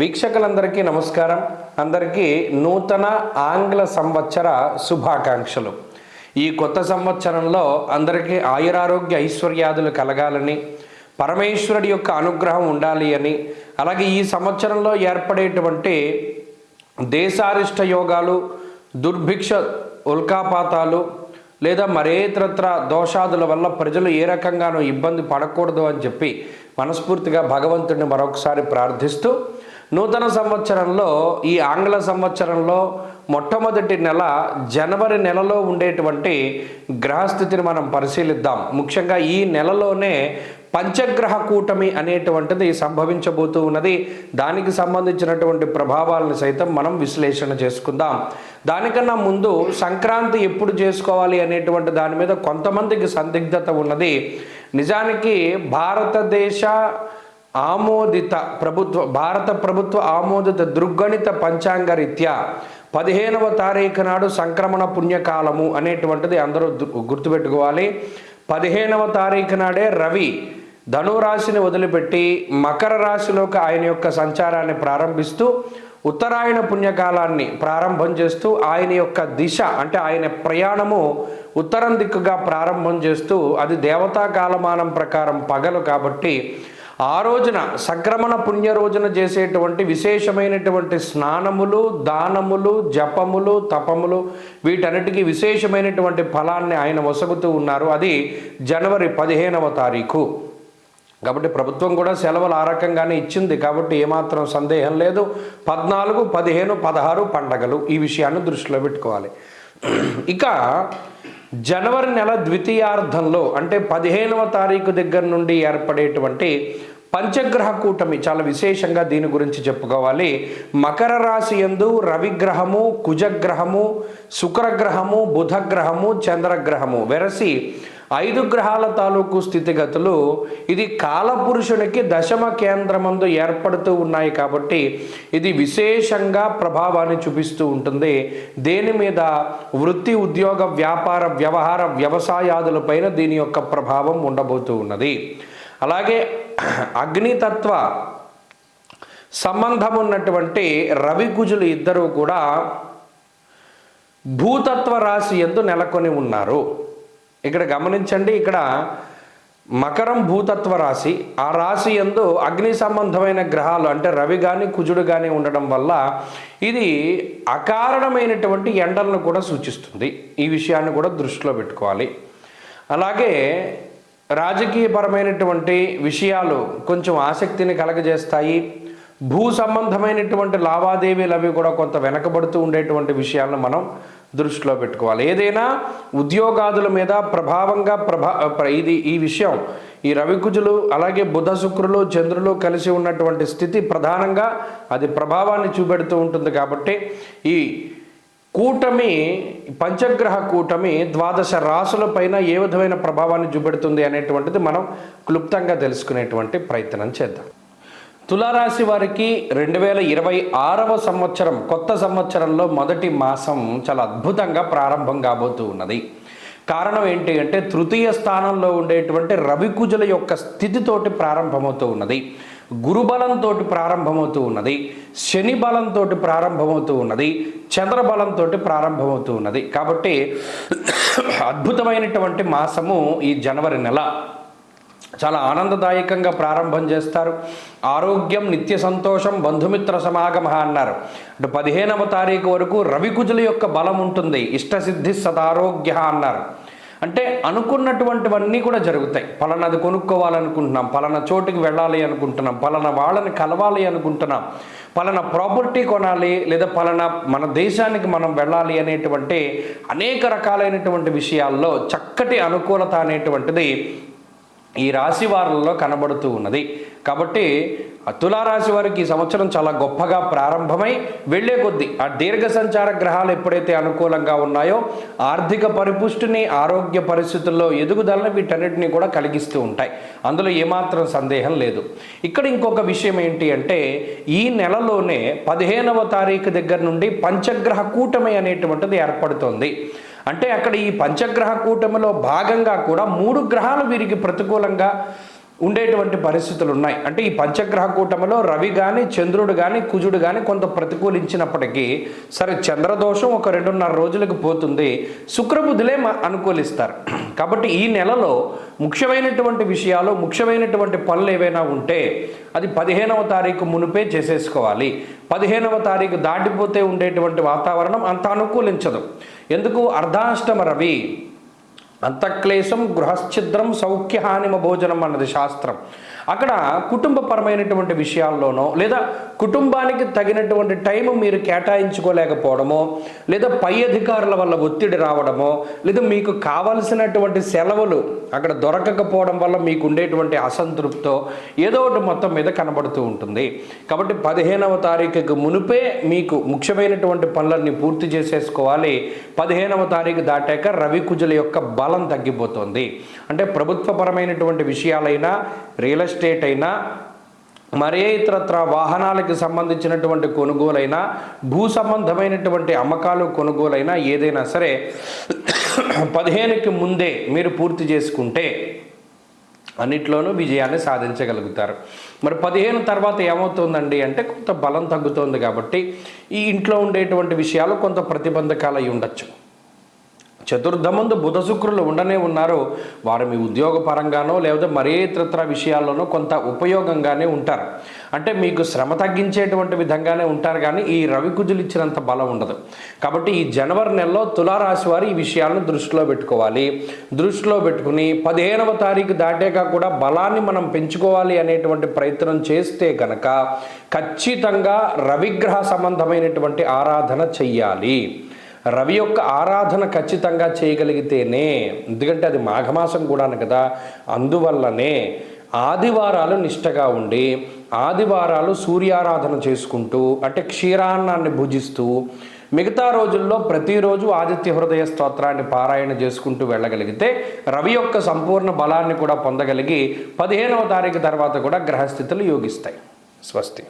వీక్షకులందరికీ నమస్కారం. అందరికీ నూతన ఆంగ్ల సంవత్సర శుభాకాంక్షలు. ఈ కొత్త సంవత్సరంలో అందరికీ ఆయురారోగ్య ఐశ్వర్యాదులు కలగాలని పరమేశ్వరుడి యొక్క అనుగ్రహం ఉండాలి అని అలాగే ఈ సంవత్సరంలో ఏర్పడేటువంటి దేశారిష్ట యోగాలు దుర్భిక్ష ఉల్కాపాతాలు లేదా మరేతరత్ర దోషాదుల వల్ల ప్రజలు ఏ రకంగానూ ఇబ్బంది పడకూడదు అని చెప్పి మనస్ఫూర్తిగా భగవంతుడిని మరొకసారి ప్రార్థిస్తూ నూతన సంవత్సరంలో ఈ ఆంగ్ల సంవత్సరంలో మొట్టమొదటి నెల జనవరి నెలలో ఉండేటువంటి గ్రహస్థితిని మనం పరిశీలిద్దాం. ముఖ్యంగా ఈ నెలలోనే పంచగ్రహ కూటమి అనేటువంటిది సంభవించబోతూ ఉన్నది. దానికి సంబంధించినటువంటి ప్రభావాలను సైతం మనం విశ్లేషణ చేసుకుందాం. దానికన్నా ముందు సంక్రాంతి ఎప్పుడు చేసుకోవాలి అనేటువంటి దాని మీద కొంతమందికి సందిగ్ధత ఉన్నది. నిజానికి భారతదేశ ఆమోదిత ప్రభుత్వ భారత ప్రభుత్వ ఆమోదిత దృగ్గణిత పంచాంగ రీత్యా పదిహేనవ తారీఖు నాడు సంక్రమణ పుణ్యకాలము అనేటువంటిది అందరూ గుర్తుపెట్టుకోవాలి. పదిహేనవ తారీఖు నాడే రవి ధనురాశిని వదిలిపెట్టి మకర రాశిలోకి ఆయన యొక్క సంచారాన్ని ప్రారంభిస్తూ ఉత్తరాయణ పుణ్యకాలాన్ని ప్రారంభం చేస్తూ ఆయన యొక్క దిశ అంటే ఆయన ప్రయాణము ఉత్తరం దిక్కుగా ప్రారంభం చేస్తూ అది దేవతా కాలమానం ప్రకారం పగలు కాబట్టి ఆ రోజున సంక్రమణ పుణ్య రోజున చేసేటువంటి విశేషమైనటువంటి స్నానములు దానములు జపములు తపములు వీటన్నిటికీ విశేషమైనటువంటి ఫలాన్ని ఆయన వసగుతూ ఉన్నారు. అది జనవరి పదిహేనవ తారీఖు. కాబట్టి ప్రభుత్వం కూడా సెలవులు ఆ రకంగానే ఇచ్చింది. కాబట్టి ఏమాత్రం సందేహం లేదు. పద్నాలుగు పదిహేను పదహారు పండగలు ఈ విషయాన్ని దృష్టిలో పెట్టుకోవాలి. ఇక జనవరి నెల ద్వితీయార్థంలో అంటే పదిహేనవ తారీఖు దగ్గర నుండి ఏర్పడేటువంటి పంచగ్రహ కూటమి చాలా విశేషంగా దీని గురించి చెప్పుకోవాలి. మకర రాశి ఎందు రవిగ్రహము కుజగ్రహము శుక్రగ్రహము బుధగ్రహము చంద్రగ్రహము. వెరసి ఐదు గ్రహాల తాలూకు స్థితిగతులు. ఇది కాలపురుషునికి దశమ కేంద్రమందు ఏర్పడుతూ ఉన్నాయి కాబట్టి ఇది విశేషంగా ప్రభావాన్ని చూపిస్తూ ఉంటుంది. దేని మీద? వృత్తి ఉద్యోగ వ్యాపార వ్యవహార వ్యవసాయాదులపైన దీని యొక్క ప్రభావం ఉండబోతూ ఉన్నది. అలాగే అగ్నితత్వ సంబంధం ఉన్నటువంటి రవి కుజులు ఇద్దరూ కూడా భూతత్వ రాశి ఎందు నెలకొని ఉన్నారు. ఇక్కడ గమనించండి ఇక్కడ మకరం భూతత్వ రాశి. ఆ రాశి ఎందు అగ్ని సంబంధమైన గ్రహాలు అంటే రవి కానీ కుజుడు కానీ ఉండడం వల్ల ఇది అకారణమైనటువంటి ఎండలను కూడా సూచిస్తుంది. ఈ విషయాన్ని కూడా దృష్టిలో పెట్టుకోవాలి. అలాగే రాజకీయపరమైనటువంటి విషయాలు కొంచెం ఆసక్తిని కలగజేస్తాయి. భూ సంబంధమైనటువంటి లావాదేవీలు అవి కూడా కొంత వెనకబడుతూ ఉండేటువంటి విషయాలను మనం దృష్టిలో పెట్టుకోవాలి. ఏదైనా ఉద్యోగాదుల మీద ప్రభావంగా ప్రభా ప్ర- ఇది ఈ విషయం ఈ రవికుజులు అలాగే బుధ శుక్రులు చంద్రులు కలిసి ఉన్నటువంటి స్థితి ప్రధానంగా అది ప్రభావాన్ని చూపెడుతూ ఉంటుంది కాబట్టి ఈ కూటమి పంచగ్రహ కూటమి ద్వాదశ రాసులపైన ఏ విధమైన ప్రభావాన్ని చూపెడుతుంది అనేటువంటిది మనం క్లుప్తంగా తెలుసుకునేటువంటి ప్రయత్నం చేద్దాం. తులారాశి వారికి రెండు వేల ఇరవై ఆరవ సంవత్సరం కొత్త సంవత్సరంలో మొదటి మాసం చాలా అద్భుతంగా ప్రారంభం కాబోతూ ఉన్నది. కారణం ఏంటి అంటే తృతీయ స్థానంలో ఉండేటువంటి రవికుజుల యొక్క స్థితితోటి ప్రారంభమవుతూ ఉన్నది. గురుబలంతో ప్రారంభమవుతూ ఉన్నది శని బలంతో ప్రారంభమవుతూ ఉన్నది చంద్రబలంతో ప్రారంభమవుతూ ఉన్నది. కాబట్టి అద్భుతమైనటువంటి మాసము ఈ జనవరి నెల. చాలా ఆనందదాయకంగా ప్రారంభం చేస్తారు. ఆరోగ్యం నిత్య సంతోషం బంధుమిత్ర సమాగమ అన్నారు. అంటే పదిహేనవ తారీఖు వరకు రవికుజుల యొక్క బలం ఉంటుంది. ఇష్టసిద్ధి సదారోగ్య అన్నారు. అంటే అనుకున్నటువంటివన్నీ కూడా జరుగుతాయి. పలానాది కొనుక్కోవాలనుకుంటున్నాం పలానా చోటుకి వెళ్ళాలి అనుకుంటున్నాం పలానా వాళ్ళని కలవాలి అనుకుంటున్నాం పలానా ప్రాపర్టీ కొనాలి లేదా పలానా మన దేశానికి మనం వెళ్ళాలి అనేటువంటి అనేక రకాలైనటువంటి విషయాల్లో చక్కటి అనుకూలత అనేటువంటిది ఈ రాశి వారులలో కనబడుతూ ఉన్నది. కాబట్టి తులారాశి వారికి ఈ సంవత్సరం చాలా గొప్పగా ప్రారంభమై వెళ్ళే కొద్దీ ఆ దీర్ఘ సంచార గ్రహాలు ఎప్పుడైతే అనుకూలంగా ఉన్నాయో ఆర్థిక పరిపుష్టిని ఆరోగ్య పరిస్థితుల్లో ఎదుగుదలని వీటన్నిటిని కూడా కలిగిస్తూ ఉంటాయి. అందులో ఏమాత్రం సందేహం లేదు. ఇక్కడ ఇంకొక విషయం ఏంటి అంటే ఈ నెలలోనే పదిహేనవ తారీఖు దగ్గర నుండి పంచగ్రహ కూటమి అనేటువంటిది ఏర్పడుతోంది. అంటే అక్కడ ఈ పంచగ్రహ కూటమిలో భాగంగా కూడా మూడు గ్రహాలు వీరికి ప్రతికూలంగా ఉండేటువంటి పరిస్థితులు ఉన్నాయి అంటే ఈ పంచగ్రహ కూటమిలో రవి కానీ చంద్రుడు కానీ కుజుడు కానీ కొంత ప్రతికూలించినప్పటికీ సరే చంద్రదోషం ఒక రెండున్నర రోజులకు పోతుంది. శుక్రబుధులే అనుకూలిస్తారు. కాబట్టి ఈ నెలలో ముఖ్యమైనటువంటి విషయాలు ముఖ్యమైనటువంటి పనులు ఏవైనా ఉంటే అది పదిహేనవ తారీఖు మునిపే చేసేసుకోవాలి. పదిహేనవ తారీఖు దాటిపోతే ఉండేటువంటి వాతావరణం అంత అనుకూలించదు. ఎందుకు? అర్ధాష్టమ రవి అంతఃక్లేశం గృహశ్చిద్రం సౌఖ్యహానిమ భోజనం అన్నది శాస్త్రం. అక్కడ కుటుంబపరమైనటువంటి విషయాల్లోనో లేదా కుటుంబానికి తగినటువంటి టైం మీరు కేటాయించుకోలేకపోవడమో లేదా పై అధికారుల వల్ల ఒత్తిడి రావడమో లేదా మీకు కావలసినటువంటి సెలవులు అక్కడ దొరకకపోవడం వల్ల మీకు ఉండేటువంటి అసంతృప్తో ఏదో ఒకటి మొత్తం మీద కనబడుతూ ఉంటుంది. కాబట్టి పదిహేనవ తారీఖుకు మునిపే మీకు ముఖ్యమైనటువంటి పనులన్నీ పూర్తి చేసేసుకోవాలి. పదిహేనవ తారీఖు దాటాక రవి కుజుల యొక్క బలం తగ్గిపోతుంది. అంటే ప్రభుత్వపరమైనటువంటి విషయాలైనా రియల్ ఎస్టేట్ అయినా మరే ఇతరత్ర వాహనాలకు సంబంధించినటువంటి కొనుగోలైనా భూ సంబంధమైనటువంటి అమ్మకాలు కొనుగోలైనా ఏదైనా సరే పదిహేనుకి ముందే మీరు పూర్తి చేసుకుంటే అన్నిట్లోనూ విజయాన్ని సాధించగలుగుతారు. మరి పదిహేను తర్వాత ఏమవుతుందండి అంటే కొంత బలం తగ్గుతోంది కాబట్టి ఈ ఇంట్లో ఉండేటువంటి విషయాలు కొంత ప్రతిబంధకాలు అయి ఉండొచ్చు. చతుర్థమందు బుధ శుక్రులు ఉండనే ఉన్నారు. వారు మీ ఉద్యోగ పరంగానో లేదా మరే ఇతరత్ర విషయాల్లోనో కొంత ఉపయోగంగానే ఉంటారు. అంటే మీకు శ్రమ తగ్గించేటువంటి విధంగానే ఉంటారు కానీ ఈ రవి కుజులు ఇచ్చినంత బలం ఉండదు. కాబట్టి ఈ జనవరి నెలలో తులారాశి వారు ఈ విషయాలను దృష్టిలో పెట్టుకోవాలి. దృష్టిలో పెట్టుకుని పదిహేనవ తారీఖు దాటాక కూడా బలాన్ని మనం పెంచుకోవాలి అనేటువంటి ప్రయత్నం చేస్తే కనుక ఖచ్చితంగా రవిగ్రహ సంబంధమైనటువంటి ఆరాధన చెయ్యాలి. రవి యొక్క ఆరాధన ఖచ్చితంగా చేయగలిగితేనే ఎందుకంటే అది మాఘమాసం కూడాను కదా అందువల్లనే ఆదివారాలు నిష్టగా ఉండి ఆదివారాలు సూర్యారాధన చేసుకుంటూ అంటే క్షీరాన్నాన్ని భుజిస్తూ మిగతా రోజుల్లో ప్రతిరోజు ఆదిత్య హృదయ స్తోత్రాన్ని పారాయణ చేసుకుంటూ వెళ్ళగలిగితే రవి యొక్క సంపూర్ణ బలాన్ని కూడా పొందగలిగి పదిహేనవ తారీఖు తర్వాత కూడా గ్రహస్థితులు యోగిస్తాయి. స్వస్తి.